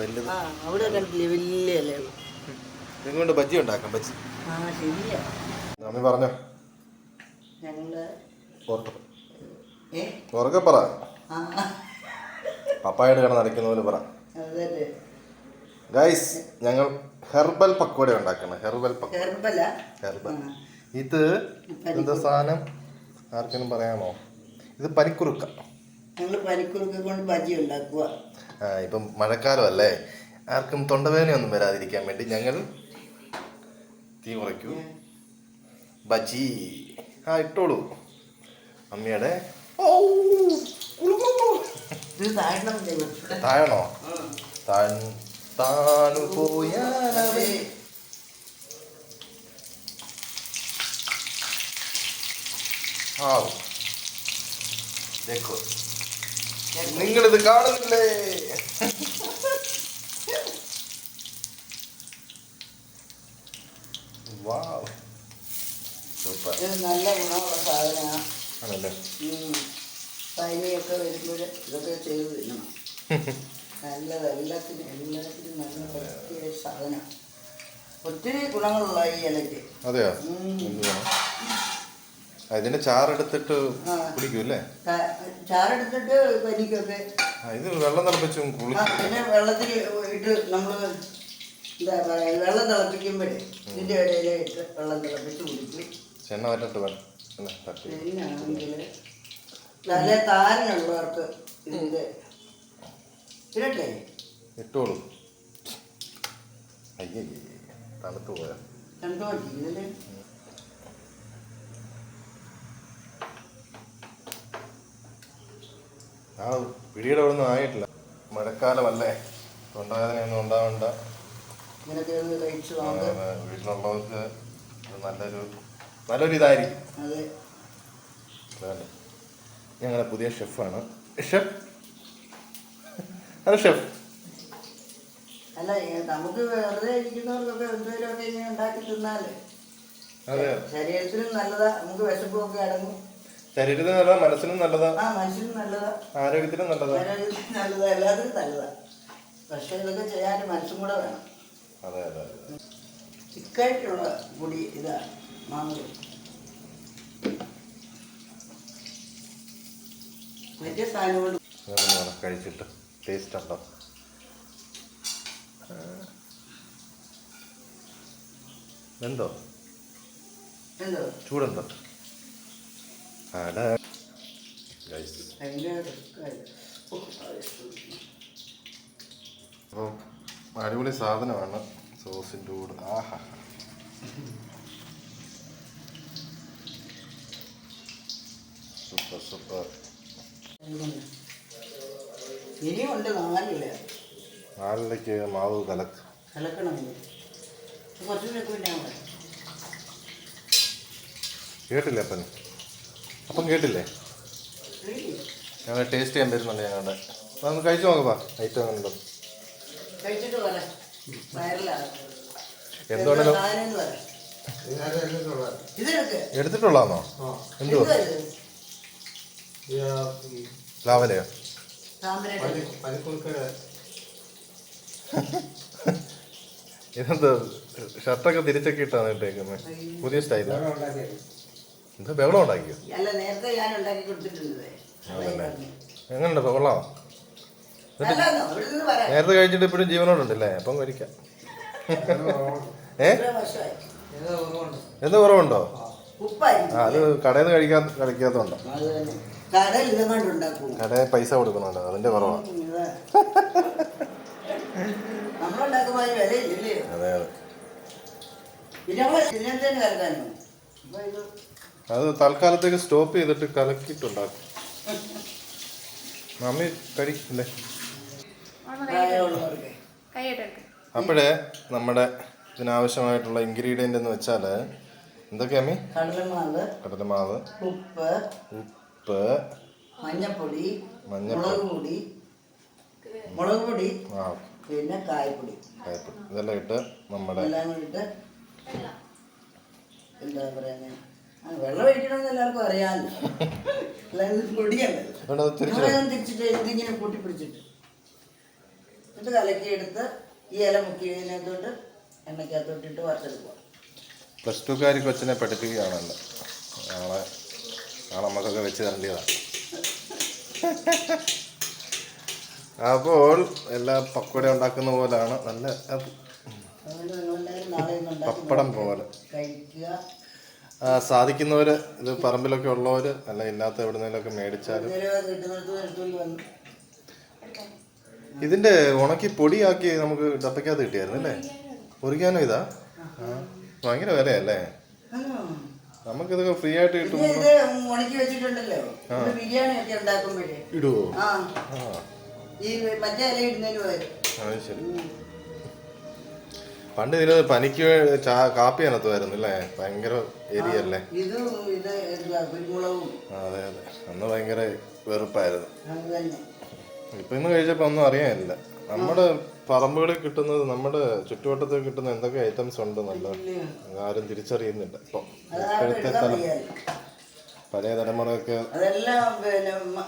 വലുത്. അവിടെ കണ്ടില്ലേ വലിയ ഇല നിങ്ങോട്ട് ബജ്ജി ഉണ്ടാക്കാം ബജ്ജി. ആ ശരിയാ. മമ്മി പറഞ്ഞോ. ഞങ്ങൾ ഉറക്കെ പറ. പപ്പായുടെ കട നടക്കുന്ന പോലെ പറ ഗൈസ് ഞങ്ങൾ ഹെർബൽ പക്കോട ഉണ്ടാക്കണം ഹെർബൽ പക്കോട ഹെർബൽ. ഇത് എന്താ സാധനം? ആർക്കെങ്കിലും പറയാമോ? ഇത് പനിക്കുറുക്ക. ഞങ്ങൾ പനിക്കുറുക്കെ കൊണ്ട് ബജി ഉണ്ടാക്കുക ഇപ്പം മഴക്കാലമല്ലേ. ആർക്കും തൊണ്ടവേദനയൊന്നും വരാതിരിക്കാൻ വേണ്ടി ഞങ്ങൾ തീ കുറയ്ക്കൂ ബജി ആ ഇട്ടോളൂ. അമ്മയുടെ താഴണം താൻ താണു പോയാലവേ ആ देखो നിങ്ങളിത് കാണുന്നില്ലേ? സൂപ്പർ. നല്ല ഗുണമുള്ള സാധനമാണ് ആണല്ലേ? പനിയൊക്കെ വരുമ്പോൾ ഇതൊക്കെ ചെയ്ത് തിന്നണം. നല്ലത് എല്ലാത്തിനും എല്ലാത്തിനും നല്ല പ്രത്യേക സാധനം. ഒത്തിരി ഗുണങ്ങളുള്ള ഈ ഇലയ്ക്ക്. അതെയോ? ആ, ചാറെടുത്തിട്ട് ആ. കുടിക്കും അല്ലേ ചാറെടുത്തിട്ട് പനിക്കൊക്കെ ഇത് വെള്ളം തിളപ്പിച്ചും കുളിക്കും പിന്നെ വെള്ളത്തിൽ ഇട്ട് നമ്മൾ എന്താ പറയുക വെള്ളം തിളപ്പിക്കുമ്പോഴേ ഇതിന്റെ ഇടയിൽ ഇട്ട് വെള്ളം തിളപ്പിച്ച് കുടിക്കും ചെണ്ണ വരട്ട് വേണം പിന്നാണെങ്കിൽ നല്ല താരനുള്ളവർക്ക് ഇതിന്റെ ഇരട്ടെ ഇട്ടോളൂ. അയ്യേ തണുത്ത് പോയാ? കണ്ടു പറ്റി ആ പിടിയുടെ അവിടെ ഒന്നും ആയിട്ടില്ല. മഴക്കാലമല്ലേ. തൊണ്ടവേദനയൊന്നും ഉണ്ടാവണ്ട. വീട്ടിലുള്ളവർക്ക് നല്ലൊരു നല്ലൊരു ഇതായിരിക്കും. ഞങ്ങളുടെ പുതിയ ഷെഫാണ്. ഷെഫ്? Hello chef. അല്ല നമുക്ക് വെറുതെ ഇരിക്കുന്നവർക്കൊക്കെ എന്തെങ്കിലുമൊക്കെ ഇങ്ങനെ ഉണ്ടാക്കി തിന്നാൽ. ശരീരത്തിനും നല്ലതാ. നമുക്ക് വിശപ്പൊക്കെ അടങ്ങും. ശരീരത്തിന് നല്ലതാ മനസ്സിനും നല്ലതാ ആ മനുഷ്യനും നല്ലതാ. ആരോഗ്യത്തിനും നല്ലതാ. ആരോഗ്യത്തിനും നല്ലതാ എല്ലാത്തിനും നല്ലതാ. പക്ഷെ ഇതൊക്കെ ചെയ്യാൻ മനസ്സും കൂടെ വേണം. അതെ അതെ അതെ. തിക്കായിട്ടുള്ള പൊടി ഇതാ മാങ്ങ. മറ്റേ സാധനം കൊണ്ട് അതൊന്ന് വേണം കഴിച്ചിട്ട് ടേസ്റ്റ് ഉണ്ടോ? എന്തോ? എന്തോ? ചൂടുണ്ടോ അത് അപ്പം അടിപൊളി സാധനമാണ് സോസിന്റെ കൂടെ. ആഹാ. Super super. ഇനിയും ഉണ്ട് നാലില്ല നാലിലേക്ക് മാവ് കലക്ക്. കലക്കണം കേട്ടില്ലേ അപ്പൻ? അപ്പം കേട്ടില്ലേ? ഞങ്ങൾ ടേസ്റ്റ് ചെയ്യാൻ വരുന്നുണ്ട് ഞങ്ങളുടെ. അപ്പം നമുക്ക് കഴിച്ചു നോക്കപ്പാ ഐറ്റം വയറിലാണ് എന്തുകൊണ്ടല്ലോ എടുത്തിട്ടുള്ളതാണോ എന്തുവാ? ഇത്? ലാവലയോ ഇതെന്താ ഷർട്ടൊക്കെ തിരിച്ചൊക്കെ ഇട്ടാണ് ഇട്ടേക്കുന്നത് പുതിയ സ്റ്റൈലാ എന്താ ബഹളം ഉണ്ടാക്കിയോ? അല്ല നേരത്തെ ഞാൻ ഉണ്ടാക്കി കൊടുത്തിട്ടുണ്ട് എങ്ങനെയുണ്ട് കൊള്ളാമോ നേരത്തെ കഴിച്ചിട്ട് ഇപ്പോഴും ജീവനോടുണ്ടല്ലേ? അപ്പം കഴിക്കാം. ഏ? എന്താ കുറവുണ്ടോ? ആ. അത് കടയിൽ നിന്ന് കഴിക്കാൻ കഴിക്കാത്തതുണ്ടോ? കടയിൽ പൈസ കൊടുക്കുന്നുണ്ട് അതിന്റെ കുറവാണ് ഇതാ. അതെ. അതെ അത് തൽക്കാലത്തേക്ക് സ്റ്റോപ്പ് ചെയ്തിട്ട് കലക്കിയിട്ടുണ്ടാക്കും. മമ്മി കഴിക്കില്ലേ അപ്പോഴേ നമ്മുടെ ഇതിനാവശ്യമായിട്ടുള്ള ഇൻഗ്രീഡിയന്റ് എന്ന് വെച്ചാൽ എന്തൊക്കെയാ മീ കടലമാവ് കടലമാവ് ഉപ്പ് ഉപ്പ് മഞ്ഞപ്പൊടി മഞ്ഞപ്പൊടി. മുളക് പൊടി മുളക് പൊടി ആ പിന്നെ കായപ്പൊടി. കായപ്പൊടി. ഇതെല്ലാം ഇട്ട് നമ്മുടെ എല്ലാം ഇട്ട് എന്താ പറയുന്നത് വെള്ളം ഒഴിക്കണമെന്ന് എല്ലാവർക്കും അറിയാമല്ലോ പൊടിയല്ല. തിരിച്ചിട്ട് ഇതിങ്ങനെ കൂട്ടിപ്പിടിച്ചിട്ട്. എന്നിട്ട് കലക്കിയെടുത്ത് ഈ ഇല മുക്കിയതിനകത്തോട്ട് എണ്ണയ്ക്കകത്തോട്ടിട്ട് വറുത്തെടുക്കുക. പ്ലസ് ടുക്കാരി കൊച്ചിനെ പഠിപ്പിക്കുകയാണല്ലോ. നാളെ നാളെ നമുക്കൊക്കെ വെച്ച് തരേണ്ടതാണ് അപ്പോൾ എല്ലാ പക്കോട ഉണ്ടാക്കുന്ന പോലാണ് നല്ല പപ്പടം പോലെ. കഴിക്കുക. സാധിക്കുന്നവര് ഇത് പറമ്പിലൊക്കെ ഉള്ളവര് അല്ല ഇല്ലാത്ത എവിടുന്നേലൊക്കെ മേടിച്ചാലും. ഇതിന്റെ ഉണക്കി പൊടിയാക്കി നമുക്ക് ഡപ്പയ്ക്കകത്ത് കിട്ടിയായിരുന്നു അല്ലേ? പൊറിക്കാനോ ഇതാ? ഭയങ്കര വിലയല്ലേ? നമുക്കിതൊക്കെ ഫ്രീ ആയിട്ട് കിട്ടും ഉണക്കി വെച്ചിട്ടുണ്ടല്ലോ. ബിരിയാണി ഒക്കെ ഉണ്ടാക്കുമ്പോഴേ. ഇടുവോ? ഈ മറ്റേ ഇല ഇടുന്നതിന് പകരം. അത് ശരി. പണ്ട് ഇതിന് പനിക്ക് കാപ്പി അനത്തുമായിരുന്നു അല്ലേ? ഭയങ്കര എരിയല്ലേ? അതെ അതെ. അന്ന് ഭയങ്കര വെറുപ്പായിരുന്നു. ഇപ്പൊ ഇന്ന് കഴിച്ചപ്പോ ഒന്നും അറിയാനില്ല. നമ്മുടെ പറമ്പുകളിൽ കിട്ടുന്നത് നമ്മുടെ ചുറ്റുവട്ടത്ത് കിട്ടുന്ന എന്തൊക്കെ ഐറ്റംസ് ഉണ്ട് നല്ല? ആരും തിരിച്ചറിയുന്നില്ല. ഇപ്പൊ ഇപ്പോഴത്തെ തലം. പഴയ തലമുറയൊക്കെ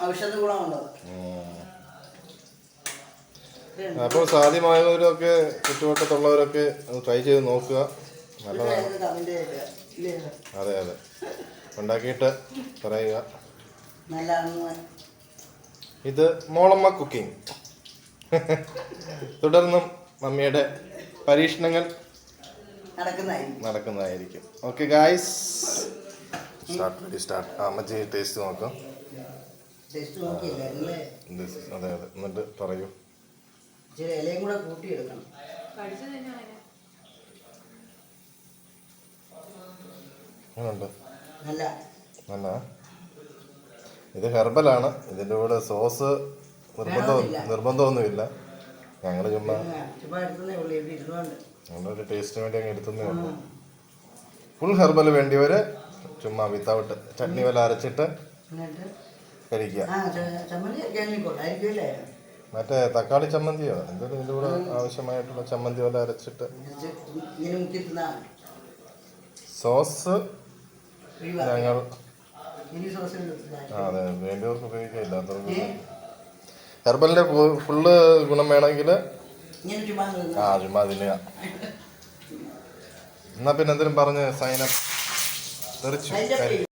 ഔഷധ ഗുണമുണ്ടോ. അപ്പോൾ സാധ്യമായവരൊക്കെ ചുറ്റുവട്ടത്തുള്ളവരൊക്കെ അത് ട്രൈ ചെയ്ത് നോക്കുക. നല്ലതാണ്. അതെ അതെ. ഉണ്ടാക്കിയിട്ട് പറയുക. ഇത് മോളമ്മ കുക്കിംഗ് തുടർന്നും മമ്മിയുടെ പരീക്ഷണങ്ങൾ നടക്കുന്നതായിരിക്കും. Okay guys start ready start അമ്മച്ചി ടേസ്റ്റ് നോക്കാം. അതെ അതെ. എന്നിട്ട് പറയൂ. ഇച്ചിരി ഇലയും കൂടെ കൂട്ടിയെടുക്കണം. നല്ല. നല്ല. ഇത് ഹെർബലാണ്. ഇതിന്റെ കൂടെ സോസ് നിർബന്ധം നിർബന്ധമൊന്നുമില്ല. ഞങ്ങൾ ചുമ്മാ ഞങ്ങളൊരു ടേസ്റ്റിന് വേണ്ടി അങ്ങ് എടുത്തുന്നേ ഉള്ളൂ. ഫുൾ ഹെർബൽ വേണ്ടിയവർ ചുമ്മാ വിത്തൗട്ട് ചട്നി വല്ല അരച്ചിട്ട് കഴിക്കുക. മറ്റേ തക്കാളി ചമ്മന്തിയോ? എന്തെങ്കിലും ഇതിന്റെ കൂടെ ആവശ്യമായിട്ടുള്ള ചമ്മന്തി പോലെ അരച്ചിട്ട്. സോസ് ഞങ്ങൾ അതെ വേണ്ടിയവർക്ക് ഉപയോഗിക്കുക ഇല്ലാത്തവർക്ക് ഹെർബലിന്റെ ഫുള്ള് ഗുണം വേണമെങ്കിൽ ആ ചുമ്മാ തിന്നുക. എന്നാ പിന്നെ എന്തെങ്കിലും പറഞ്ഞ് സൈനപ്പ് തെറിച്ചു.